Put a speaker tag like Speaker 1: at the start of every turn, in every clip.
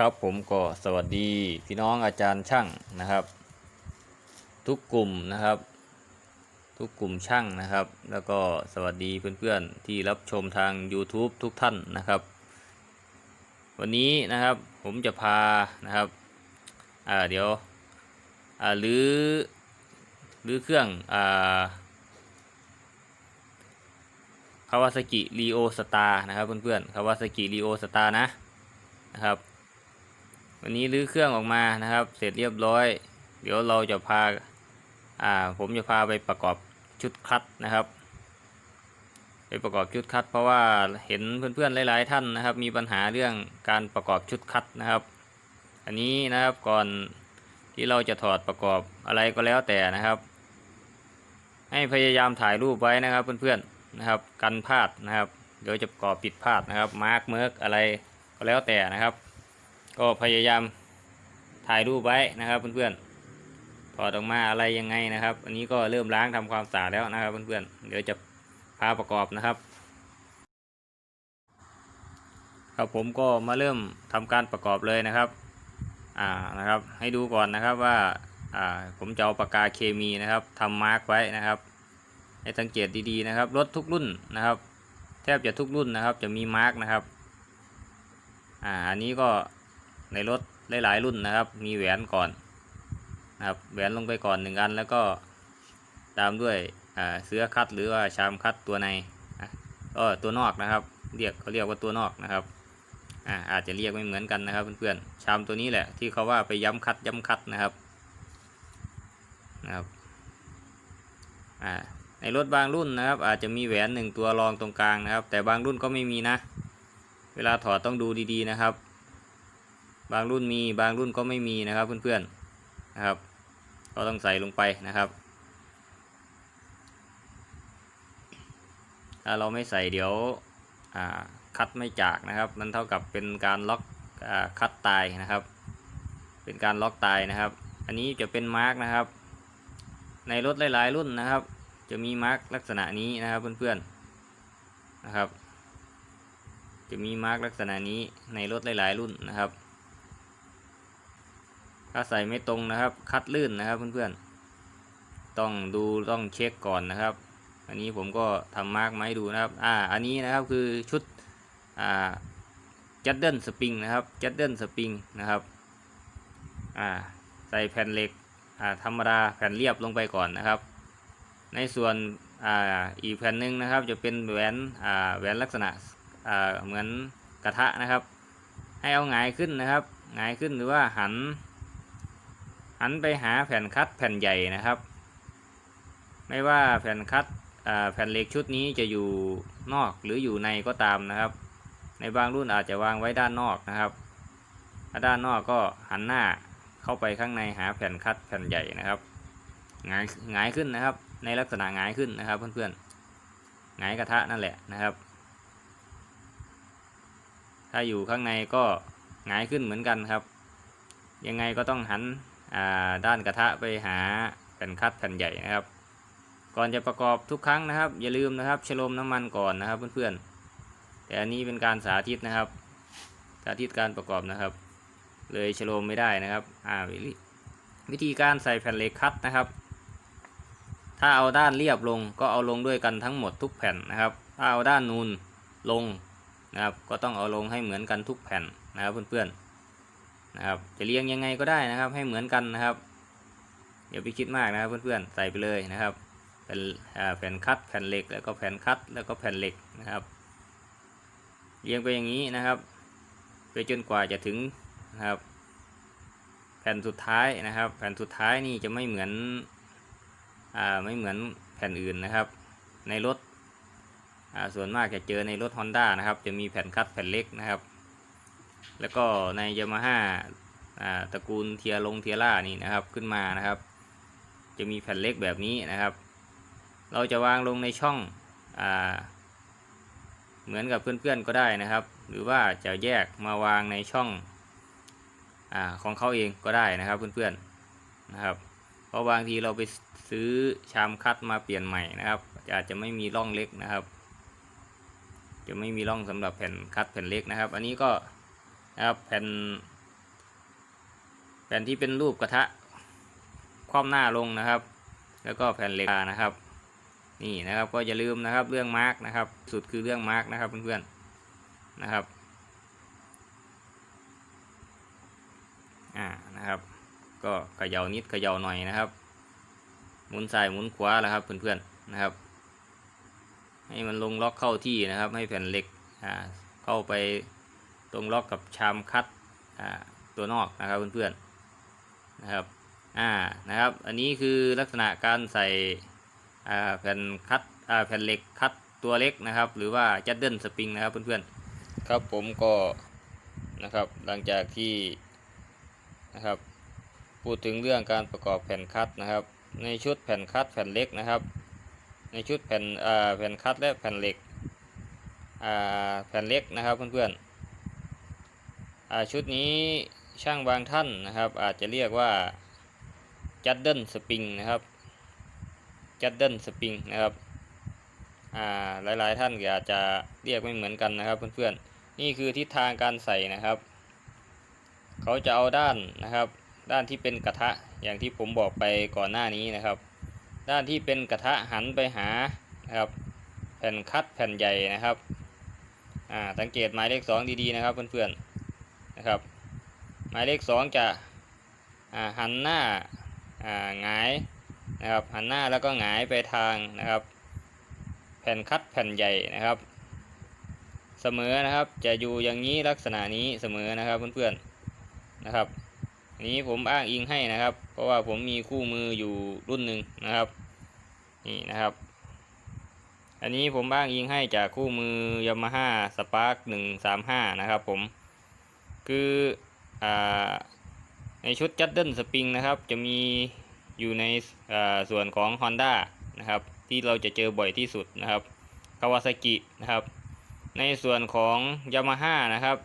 Speaker 1: ครับผมก็สวัสดีพี่น้องอาจารย์ช่างนะครับ ทุกกลุ่มนะครับ ทุกกลุ่มช่างนะครับ แล้วก็สวัสดีเพื่อนๆที่รับชมทาง YouTube ทุกท่านนะครับ วันนี้นะครับผมจะพานะครับอ่าเดี๋ยวอ่าหรือหรือเครื่องอ่าคาวาซากิรีโอสตาร์นะครับเพื่อนๆคาวาซากิรีโอสตาร์นะนะครับ วันนี้รื้อเครื่องออกมานะครับ เสร็จเรียบร้อย เดี๋ยวเราจะพาอ่าผมจะพาไปประกอบชุดคัดนะครับ ไปประกอบชุดคัด เพราะว่าเห็นเพื่อนๆหลาย ๆ ท่านนะครับ มีปัญหาเรื่องการประกอบชุดคัดนะครับ อันนี้นะครับก่อนที่เราจะถอดประกอบอะไรก็แล้วแต่นะครับ ให้พยายามถ่ายรูปไว้นะครับเพื่อนๆนะครับ กันพลาดนะครับเดี๋ยวจะประกอบผิดพลาดนะครับมาร์กเมิร์กอะไรก็แล้วแต่นะครับ ก็พยายามถ่ายรูปไว้นะครับเพื่อนๆถอดออกมาอะไรยังไงนะครับ อันนี้ก็เริ่มล้างทำความสะอาดแล้วนะครับเพื่อนๆเดี๋ยวจะพาประกอบนะครับ ครับผมก็มาเริ่มทำการประกอบเลยนะครับอ่านะครับ ให้ดูก่อนนะครับว่าอ่าผมจะเอาปากกาเคมีนะครับทำมาร์กไว้นะครับให้สังเกตดีๆนะครับรถทุกรุ่นนะครับ แทบจะทุกรุ่นนะครับ จะมีมาร์กนะครับอ่าอันนี้ก็ ในรถหลายๆรุ่นนะครับ มีแหวนก่อนนะครับแหวนลงไปก่อนหนึ่งอันแล้วก็ตามด้วยเสื้อคัดหรือว่าชามคัดตัวในก็ตัวนอกนะครับ เรียกเขาเรียกว่าตัวนอกนะครับอาอาจจะเรียกไม่เหมือนกันนะครับเพื่อนๆชามตัวนี้แหละที่เขาว่าไปย้ำคัดย้ำคัดนะครับนะครับในรถบางรุ่นนะครับ อาจจะมีแหวนหนึ่งตัวรองตรงกลางนะครับ แต่บางรุ่นก็ไม่มีนะ เวลาถอดต้องดูดีๆนะครับ บางรุ่นมีบางรุ่นก็ไม่มีนะครับเพื่อนๆนะครับ ก็ต้องใส่ลงไปนะครับถ้าเราไม่ใส่เดี๋ยวคัดไม่จากนะครับ มันเท่ากับเป็นการล็อกอคัดตายนะครับ เป็นการล็อกตายนะครับ อันนี้จะเป็นมาร์กนะครับ ในรถหลายๆ รุ่นนะครับ จะมีมาร์กลักษณะนี้นะครับเพื่อนๆนะครับ จะมีมาร์กลักษณะนี้ในรถหลายๆ รุ่นนะครับ ถ้าใส่ไม่ตรงนะครับ คัดลื่นนะครับเพื่อนๆ ต้องดูต้องเช็คก่อนนะครับ อันนี้ผมก็ทำมาร์กมาให้ดูนะครับ อ่า อันนี้นะครับคือชุด อ่าจัดเดิลสปริงนะครับจัดเดิลสปริงนะครับ อ่า ใส่แผ่นเหล็ก อ่า ธรรมดาแผ่นเรียบลงไปก่อนนะครับ ในส่วน อ่า อีกแผ่นหนึ่งนะครับ จะเป็นแหวน อ่า แหวนลักษณะ อ่า เหมือนกระทะนะครับ ให้เอาหงายขึ้นนะครับหงายขึ้นหรือว่าหัน หันไปหาแผ่นคัดแผ่นใหญ่นะครับ ไม่ว่าแผ่นคัดแผ่นเหล็กชุดนี้จะอยู่นอกหรืออยู่ในก็ตามนะครับ ในบางรุ่นอาจจะวางไว้ด้านนอกนะครับถ้าด้านนอกก็หันหน้าเข้าไปข้างในหาแผ่นคัดแผ่นใหญ่นะครับหงายหงายขึ้นนะครับ ในลักษณะหงายขึ้นนะครับเพื่อนๆหงายกระทะนั่นแหละนะครับ ถ้าอยู่ข้างในก็หงายขึ้นเหมือนกันครับ ยังไงก็ต้องหัน ด้านกระทะไปหาแผ่นคัดแผ่นใหญ่นะครับ ก่อนจะประกอบทุกครั้งนะครับ อย่าลืมนะครับชโลมน้ำมันก่อนนะครับเพื่อนๆแต่อันนี้เป็นการสาธิตนะครับ สาธิตการประกอบนะครับ เลยชโลมไม่ได้นะครับอ่าวิวิธีการใส่แผ่นเหล็กคัดนะครับ ถ้าเอาด้านเรียบลงก็เอาลงด้วยกันทั้งหมดทุกแผ่นนะครับ ถ้าเอาด้านนูนลงนะครับ ก็ต้องเอาลงให้เหมือนกันทุกแผ่นนะครับเพื่อนๆ นะครับ จะเรียงยังไงก็ได้นะครับ ให้เหมือนกันนะครับ อย่าไปคิดมากนะครับเพื่อนๆ ใส่ไปเลยนะครับเป็นแผ่นคัดแผ่นเหล็กแล้วก็แผ่นคัดแล้วก็แผ่นเหล็กนะครับ เรียงไปอย่างนี้นะครับ ไปจนกว่าจะถึงนะครับ แผ่นสุดท้ายนะครับ แผ่นสุดท้ายนี่จะไม่เหมือนอ่าไม่เหมือนแผ่นอื่นนะครับ ในรถอ่าส่วนมากจะเจอในรถ Honda นะครับ จะมีแผ่นคัดแผ่นเล็กนะครับ แล้วก็ในยามาฮ่าตระกูลเทียลงเทียร่านี่นะครับขึ้นมานะครับ จะมีแผ่นเล็กแบบนี้นะครับ เราจะวางลงในช่องอเหมือนกับเพื่อนๆก็ได้นะครับ หรือว่าจะแยกมาวางในช่องอของเขาเองก็ได้นะครับเพื่อนๆนะครับเพราะบางทีเราไปซื้อชามคัดมาเปลี่ยนใหม่นะครับ อาจจะไม่มีร่องเล็กนะครับ จะไม่มีร่องสำหรับแผ่นคัดแผ่นเล็กนะครับ อันนี้ก็ นะครับแผ่น แผ่นที่เป็นรูปกระทะคว่ำหน้าลงนะครับ แล้วก็แผ่นเหล็กนะครับ นี่นะครับก็อย่าลืมนะครับเรื่องมาร์กนะครับ สุดคือเรื่องมาร์กนะครับเพื่อนๆนะครับอ่านะครับ ก็เขย่านิดเขย่าหน่อยนะครับ หมุนซ้ายหมุนขวาแล้วครับเพื่อนๆนะครับ ให้มันลงล็อกเข้าที่นะครับ ให้แผ่นเหล็กอ่าเข้าไป ตรงล็อกกับชามคัดตัวนอกนะครับเพื่อนๆนะครับอ่านะครับ อันนี้คือลักษณะการใส่แผ่นคัดแผ่นเหล็กคัดตัวเล็กนะครับ หรือว่าจัดเดิลสปริงนะครับเพื่อนๆครับผมก็นะครับหลังจากที่นะครับพูดถึงเรื่องการประกอบแผ่นคัดนะครับ ในชุดแผ่นคัดแผ่นเล็กนะครับ ในชุดแผ่นแผ่นคัดและแผ่นเหล็กแผ่นเล็กนะครับเพื่อนๆอ่า ชุดนี้ช่างบางท่านนะครับ อาจจะเรียกว่าจัดเดิลสปริงนะครับจัดเดิลสปริงนะครับอ่าหลายๆท่านก็อาจจะเรียกไม่เหมือนกันนะครับเพื่อนๆนี่คือทิศทางการใส่นะครับ เขาจะเอาด้านนะครับ ด้านที่เป็นกระทะอย่างที่ผมบอกไปก่อนหน้านี้นะครับ ด้านที่เป็นกระทะหันไปหานะครับ แผ่นคัดแผ่นใหญ่นะครับอ่าสังเกตหมายเลขสองดีๆนะครับเพื่อนๆ นะครับ หมายเลขสองจะหันหน้าหงายนะครับหันหน้าแล้วก็หงายไปทางนะครับ แผ่นคัดแผ่นใหญ่นะครับ เสมอนะครับจะอยู่อย่างนี้ลักษณะนี้เสมอนะครับเพื่อนๆนะครับนนี้ผมอ้างอิงให้นะครับ เพราะว่าผมมีคู่มืออยู่รุ่นหนึ่งนะครับนี่นะครับ อันนี้ผมอ้างอิงให้จากคู่มือยามาฮ่าสปาร์กหนึ่งสามห้านะครับผม คืออในชุดจัดเดิลสปริงนะครับจะมีอยู่ในส่วนของ Honda นะครับที่เราจะเจอบ่อยที่สุดนะครับคาวาซากินะครับ ในส่วนของ Yamaha นะครับ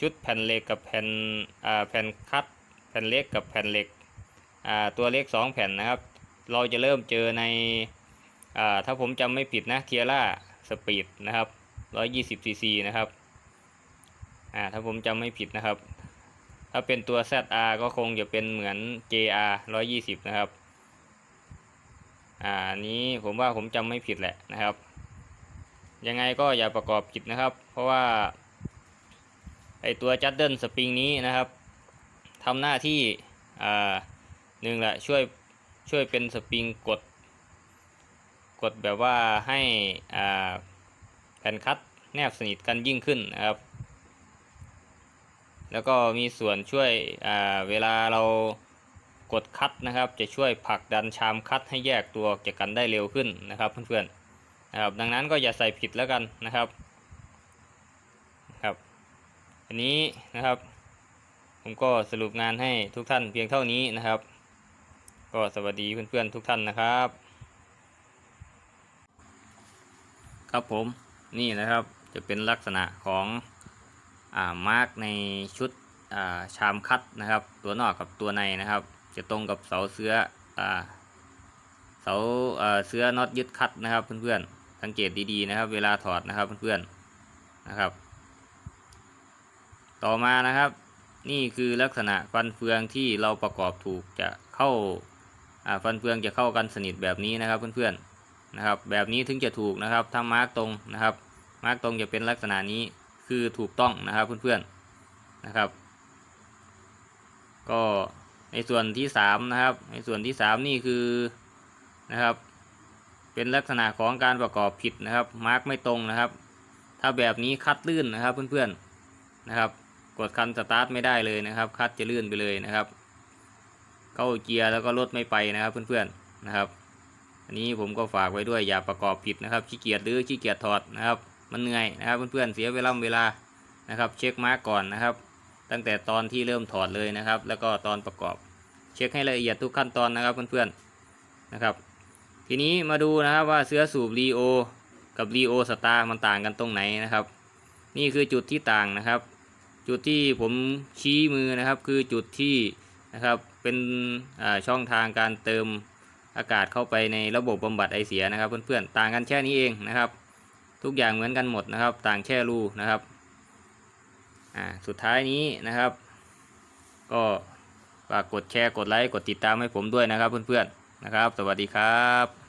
Speaker 1: ชุดแผ่นเหล็กกับแผ่นแผ่นคัดแผ่นเล็กกับแผ่นเหล็กตัวเล็ก 2 แผ่นนะครับ เราจะเริ่มเจอในอถ้าผมจำไม่ผิดนะเทียร่าสปีดนะครับ120ซีซีนะครับ อ่าถ้าผมจำไม่ผิดนะครับ ถ้าเป็นตัว ZR ก็คงจะเป็นเหมือน JR 120 นะครับ อ่าอันนี้ผมว่าผมจำไม่ผิดแหละนะครับ ยังไงก็อย่าประกอบผิดนะครับ เพราะว่าไอตัวจัดเดิลสปริงนี้นะครับทำหน้าที่อ่าหนึ่งแหละช่วยช่วยเป็นสปริงกดกดแบบว่าให้อ่าแผ่นคัดแนบสนิทกันยิ่งขึ้นนะครับ แล้วก็มีส่วนช่วยเวลาเรากดคัดนะครับ จะช่วยผลักดันชามคัดให้แยกตัวออกจากกันได้เร็วขึ้นนะครับเพื่อนๆนะครับดังนั้นก็อย่าใส่ผิดแล้วกันนะครับครับอันนี้นะครับ ผมก็สรุปงานให้ทุกท่านเพียงเท่านี้นะครับ ก็สวัสดีเพื่อนๆทุกท่านนะครับ ครับผมนี่นะครับจะเป็นลักษณะของ มาร์กในชุดาชามคัดนะครับ ตัวนอกกับตัวในนะครับ จะตรงกับเสาเสื้ออเสาอ่าเสื้อน็อตยึดคัดนะครับเพื่อนๆสังเกตดีๆนะครับ เวลาถอดนะครับเพื่อนๆนะครับ ต่อมานะครับ นี่คือลักษณะฟันเฟืองที่เราประกอบถูกจะเข้าาฟันเฟืองจะเข้ากันสนิทแบบนี้นะครับเพื่อนๆนะครับ แบบนี้ถึงจะถูกนะครับถ้ามาร์กตรงนะครับ มาร์กตรงจะเป็นลักษณะนี้ คือถูกต้องนะครับเพื่อนๆนะครับ ก็ในส่วนที่สามนะครับ ในส่วนที่สามนี่คือนะครับ เป็นลักษณะของการประกอบผิดนะครับ มาร์กไม่ตรงนะครับ ถ้าแบบนี้คัดลื่นนะครับเพื่อนๆนะครับ กดคันสตาร์ทไม่ได้เลยนะครับ คัดจะลื่นไปเลยนะครับ เข้าเกียร์แล้วก็รถไม่ไปนะครับเพื่อนๆนะครับอันนี้ผมก็ฝากไว้ด้วยอย่าประกอบผิดนะครับขี้เกียจหรือขี้เกียจถอดนะครับ มันเหนื่อยนะครับเพื่อนๆเสียเวลาเวลานะครับ เช็คมาร์กก่อนนะครับ ตั้งแต่ตอนที่เริ่มถอดเลยนะครับ แล้วก็ตอนประกอบ เช็คให้ละเอียดทุกขั้นตอนนะครับเพื่อนๆนะครับ ทีนี้มาดูนะครับว่าเสื้อสูบรีโอกับรีโอสตาร์มันต่างกันตรงไหนนะครับ นี่คือจุดที่ต่างนะครับ จุดที่ผมชี้มือนะครับ คือจุดที่นะครับเป็นช่องทางการเติมอากาศเข้าไปในระบบบำบัดไอเสียนะครับ เพื่อนๆต่างกันแค่นี้เองนะครับ ทุกอย่างเหมือนกันหมดนะครับ ต่างแค่รูนะครับอ่าสุดท้ายนี้นะครับ ก็ฝากกดแชร์กดไลค์กดติดตามให้ผมด้วยนะครับเพื่อนๆนะครับ สวัสดีครับ